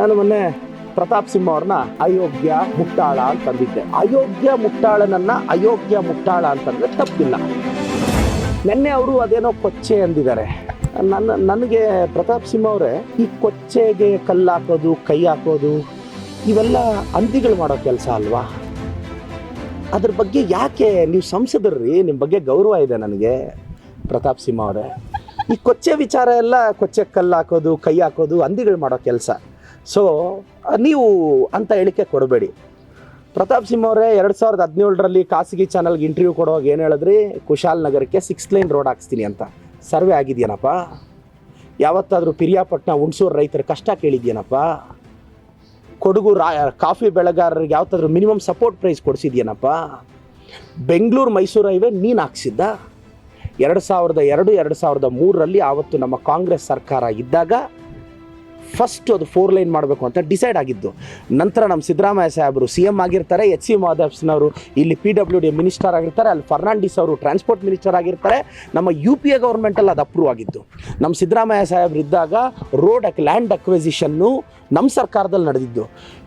ನಾನು ಮೊನ್ನೆ ಪ್ರತಾಪ್ ಸಿಂಹ ಅವ್ರನ್ನ ಅಯೋಗ್ಯ ಮುಟ್ಟಾಳ ಅಂತಂದಿದ್ದೆ ಅಯೋಗ್ಯ ಮುಟ್ಟಾಳನನ್ನ ಅಯೋಗ್ಯ ಮುಟ್ಟಾಳ ಅಂತಂದ್ರೆ ತಪ್ಪಿಲ್ಲ. ನಿನ್ನೆ ಅವರು ಅದೇನೋ ಕೊಚ್ಚೆ ಅಂದಿದ್ದಾರೆ. ನನ್ನ, ನನಗೆ ಪ್ರತಾಪ್ ಸಿಂಹ ಅವರೇ ಈ ಕೊಚ್ಚೆಗೆ ಕಲ್ಲು ಹಾಕೋದು ಕೈ ಹಾಕೋದು, ಇವೆಲ್ಲ ಅಂತಿಗಳು ಮಾಡೋ ಕೆಲಸ ಅಲ್ವಾ? ಅದ್ರ ಬಗ್ಗೆ ಯಾಕೆ ನೀವು ಸಂಸದರ್ರಿ? ನಿಮ್ಮ ಬಗ್ಗೆ ಗೌರವ ಇದೆ ನನಗೆ. ಪ್ರತಾಪ್ ಸಿಂಹ ಅವರೇ ಈ ಕೊಚ್ಚೆ ವಿಚಾರ ಎಲ್ಲ ಕೊಚ್ಚೆ ಕಲ್ಲು ಹಾಕೋದು ಕೈ ಹಾಕೋದು ಅಂದಿಗಳು ಮಾಡೋ ಕೆಲಸ. ಸೊ ನೀವು ಅಂತ ಹೇಳಿಕೆ ಕೊಡಬೇಡಿ. ಪ್ರತಾಪ್ ಸಿಂಹ ಅವರೇ, ಎರಡು ಸಾವಿರದ ಹದಿನೇಳರಲ್ಲಿ ಖಾಸಗಿ ಚಾನಲ್ಗೆ ಇಂಟರ್ವ್ಯೂ ಕೊಡುವಾಗ ಏನು ಹೇಳಿದ್ರಿ? ಕುಶಾಲ್ ನಗರಕ್ಕೆ ಸಿಕ್ಸ್ ಲೈನ್ ರೋಡ್ ಹಾಕ್ಸ್ತೀನಿ ಅಂತ. ಸರ್ವೆ ಆಗಿದೆಯೇನಪ್ಪ? ಯಾವತ್ತಾದರೂ ಪಿರಿಯಾಪಟ್ಟಣ ಹುಣಸೂರು ರೈತರ ಕಷ್ಟ ಕೇಳಿದ್ಯೇನಪ್ಪ? ಕೊಡಗು ರಾ, ಕಾಫಿ ಬೆಳೆಗಾರರಿಗೆ ಯಾವತ್ತಾದ್ರೂ ಮಿನಿಮಮ್ ಸಪೋರ್ಟ್ ಪ್ರೈಸ್ ಕೊಡಿಸಿದ್ಯೇನಪ್ಪ? ಬೆಂಗಳೂರು ಮೈಸೂರು ಹೈವೇ ನೀನು ಹಾಕ್ಸಿದ್ದ? ಎರಡು ಸಾವಿರದ ಎರಡು ಎರಡು ಸಾವಿರದ ಮೂರರಲ್ಲಿ ಆವತ್ತು ನಮ್ಮ ಕಾಂಗ್ರೆಸ್ ಸರ್ಕಾರ ಇದ್ದಾಗ ಫಸ್ಟ್ ಅದು ಫೋರ್ ಲೈನ್ ಮಾಡಬೇಕು ಅಂತ ಡಿಸೈಡ್ ಆಗಿದ್ದು. ನಂತರ ನಮ್ಮ ಸಿದ್ದರಾಮಯ್ಯ ಸಾಹೇಬರು ಸಿ ಎಂ ಆಗಿರ್ತಾರೆ ಎಚ್ ಸಿ ಮಾಧವ್ಸ್ನವರು, ಇಲ್ಲಿ ಪಿ ಡಬ್ಲ್ಯೂ ಡಿ ಮಿನಿಸ್ಟರ್ ಆಗಿರ್ತಾರೆ, ಅಲ್ಲಿ ಫರ್ನಾಂಡಿಸ್ ಅವರು ಟ್ರಾನ್ಸ್ಪೋರ್ಟ್ ಮಿನಿಸ್ಟರ್ ಆಗಿರ್ತಾರೆ. ನಮ್ಮ ಯು ಪಿ ಎ ಗೌರ್ಮೆಂಟಲ್ಲಿ ಅದು ಅಪ್ರೂವ್ ಆಗಿದ್ದು. ನಮ್ಮ ಸಿದ್ದರಾಮಯ್ಯ ಸಾಹೇಬ್ರು ಇದ್ದಾಗ ರೋಡ್ ಅಕ್ ಲ್ಯಾಂಡ್ ಅಕ್ವೆಸಿಷನ್ನು ನಮ್ಮ ಸರ್ಕಾರದಲ್ಲಿ ನಡೆದಿದ್ದು.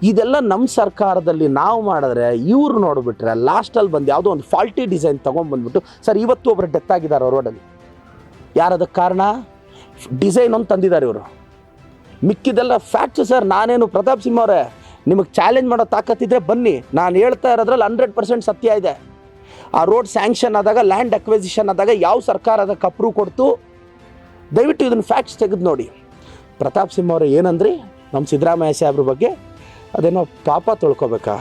ಇದೆಲ್ಲ ನಮ್ಮ ಸರ್ಕಾರದಲ್ಲಿ ನಾವು ಮಾಡಿದ್ರೆ ಇವರು ನೋಡಿಬಿಟ್ರೆ ಲಾಸ್ಟಲ್ಲಿ ಬಂದು ಯಾವುದೋ ಒಂದು ಫಾಲ್ಟಿ ಡಿಸೈನ್ ತೊಗೊಂಬಂದ್ಬಿಟ್ಟು ಸರ್, ಇವತ್ತು ಒಬ್ಬರು ಡೆತ್ ಆಗಿದ್ದಾರೆ ರೋಡಲ್ಲಿ ಯಾರದಕ್ಕೆ ಕಾರಣ? ಡಿಸೈನ್ ಒಂದು ತಂದಿದ್ದಾರೆ ಇವರು. ಮಿಕ್ಕಿದೆಲ್ಲ ಫ್ಯಾಕ್ಟ್ ಸರ್ ನಾನೇನು ಪ್ರತಾಪ್ ಸಿಂಹ ಅವರೇ, ನಿಮಗೆ ಚಾಲೆಂಜ್ ಮಾಡೋ ತಾಕತ್ತಿದ್ರೆ ಬನ್ನಿ. ನಾನು ಹೇಳ್ತಾ ಇರೋದ್ರಲ್ಲಿ ಹಂಡ್ರೆಡ್ ಪರ್ಸೆಂಟ್ ಸತ್ಯ ಇದೆ. ಆ ರೋಡ್ ಸ್ಯಾಂಕ್ಷನ್ ಆದಾಗ ಲ್ಯಾಂಡ್ ಅಕ್ವೆಸಿಷನ್ ಆದಾಗ ಯಾವ ಸರ್ಕಾರ ಅದಕ್ಕೆ ಅಪ್ರೂವ್ ಕೊಡ್ತು? ದಯವಿಟ್ಟು ಇದನ್ನು ಫ್ಯಾಕ್ಟ್ಸ್ ತೆಗೆದು ನೋಡಿ. ಪ್ರತಾಪ್ ಸಿಂಹ ಅವರು ಏನಂದ್ರಿ? ನಮ್ಮ ಸಿದ್ದರಾಮಯ್ಯ ಸಾಹೇಬ್ರ ಬಗ್ಗೆ ಅದೇನೋ ಪಾಪ ತೊಳ್ಕೊಬೇಕಾ?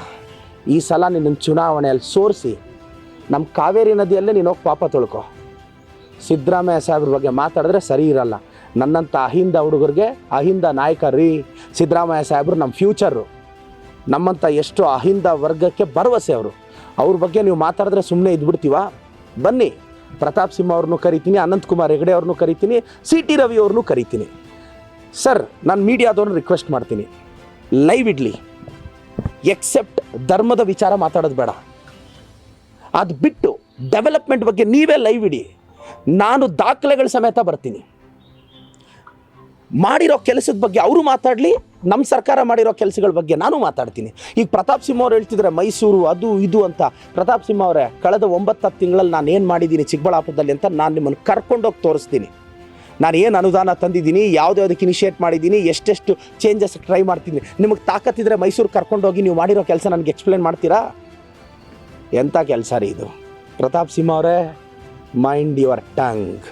ಈ ಸಲ ನಿನ್ನ ಚುನಾವಣೆಯಲ್ಲಿ ಸೋರಿಸಿ ನಮ್ಮ ಕಾವೇರಿ ನದಿಯಲ್ಲೇ ನೀನು ಹೋಗಿ ಪಾಪ ತೊಳ್ಕೊ. ಸಿದ್ದರಾಮಯ್ಯ ಸಾಹೇಬ್ರ ಬಗ್ಗೆ ಮಾತಾಡಿದ್ರೆ ಸರಿ ಇರಲ್ಲ. ನನ್ನಂಥ ಅಹಿಂದ ಹುಡುಗರಿಗೆ ಅಹಿಂದ ನಾಯಕ ರೀ ಸಿದ್ದರಾಮಯ್ಯ ಸಾಹೇಬ್ರು ನಮ್ಮ ಫ್ಯೂಚರು ನಮ್ಮಂಥ ಎಷ್ಟು ಅಹಿಂದ ವರ್ಗಕ್ಕೆ ಭರವಸೆ ಅವರು. ಅವ್ರ ಬಗ್ಗೆ ನೀವು ಮಾತಾಡಿದ್ರೆ ಸುಮ್ಮನೆ ಇದ್ಬಿಡ್ತೀವ? ಬನ್ನಿ, ಪ್ರತಾಪ್ ಸಿಂಹ ಅವ್ರನ್ನೂ ಕರಿತೀನಿ ಅನಂತಕುಮಾರ್ ಹೆಗಡೆ ಅವ್ರನ್ನೂ ಕರಿತೀನಿ ಸಿ ಟಿ ರವಿ ಅವ್ರನ್ನೂ ಕರಿತೀನಿ. ಸರ್ ನಾನು ಮೀಡಿಯಾದವ್ರನ್ನ ರಿಕ್ವೆಸ್ಟ್ ಮಾಡ್ತೀನಿ. ಲೈವ್ ಇಡ್ಲಿ. ಎಕ್ಸೆಪ್ಟ್ ಧರ್ಮದ ವಿಚಾರ ಮಾತಾಡೋದು ಬೇಡ. ಅದು ಬಿಟ್ಟು ಡೆವಲಪ್ಮೆಂಟ್ ಬಗ್ಗೆ ನೀವೇ ಲೈವ್ ಇಡಿ. ನಾನು ದಾಖಲೆಗಳ ಸಮೇತ ಬರ್ತೀನಿ. ಮಾಡಿರೋ ಕೆಲಸದ ಬಗ್ಗೆ ಅವರು ಮಾತಾಡಲಿ ನಮ್ಮ ಸರ್ಕಾರ ಮಾಡಿರೋ ಕೆಲಸಗಳ ಬಗ್ಗೆ ನಾನು ಮಾತಾಡ್ತೀನಿ. ಈಗ ಪ್ರತಾಪ್ ಸಿಂಹ ಅವ್ರು ಹೇಳ್ತಿದ್ರೆ ಮೈಸೂರು ಅದು ಇದು ಅಂತ. ಪ್ರತಾಪ್ ಸಿಂಹ ಅವರೇ, ಕಳೆದ ಒಂಬತ್ತು ಹತ್ತು ತಿಂಗಳಲ್ಲಿ ನಾನು ಏನು ಮಾಡಿದ್ದೀನಿ ಚಿಕ್ಕಬಳ್ಳಾಪುರದಲ್ಲಿ ಅಂತ ನಾನು ನಿಮ್ಮನ್ನು ಕರ್ಕೊಂಡೋಗಿ ತೋರಿಸ್ತೀನಿ. ನಾನು ಏನು ಅನುದಾನ ತಂದಿದ್ದೀನಿ ಯಾವುದ್ಯಾವುದಕ್ಕೆ ಇನಿಷಿಯೇಟ್ ಮಾಡಿದ್ದೀನಿ, ಎಷ್ಟೆಷ್ಟು ಚೇಂಜಸ್ ಟ್ರೈ ಮಾಡ್ತೀನಿ. ನಿಮಗೆ ತಾಕತ್ತಿದ್ರೆ ಮೈಸೂರು ಕರ್ಕೊಂಡೋಗಿ ನೀವು ಮಾಡಿರೋ ಕೆಲಸ ನನಗೆ ಎಕ್ಸ್ಪ್ಲೇನ್ ಮಾಡ್ತೀರಾ? ಎಂಥ ಕೆಲಸ ರೀ ಇದು? ಪ್ರತಾಪ್ ಸಿಂಹ ಅವರೇ ಮೈಂಡ್ ಯುವರ್ ಟಂಗ್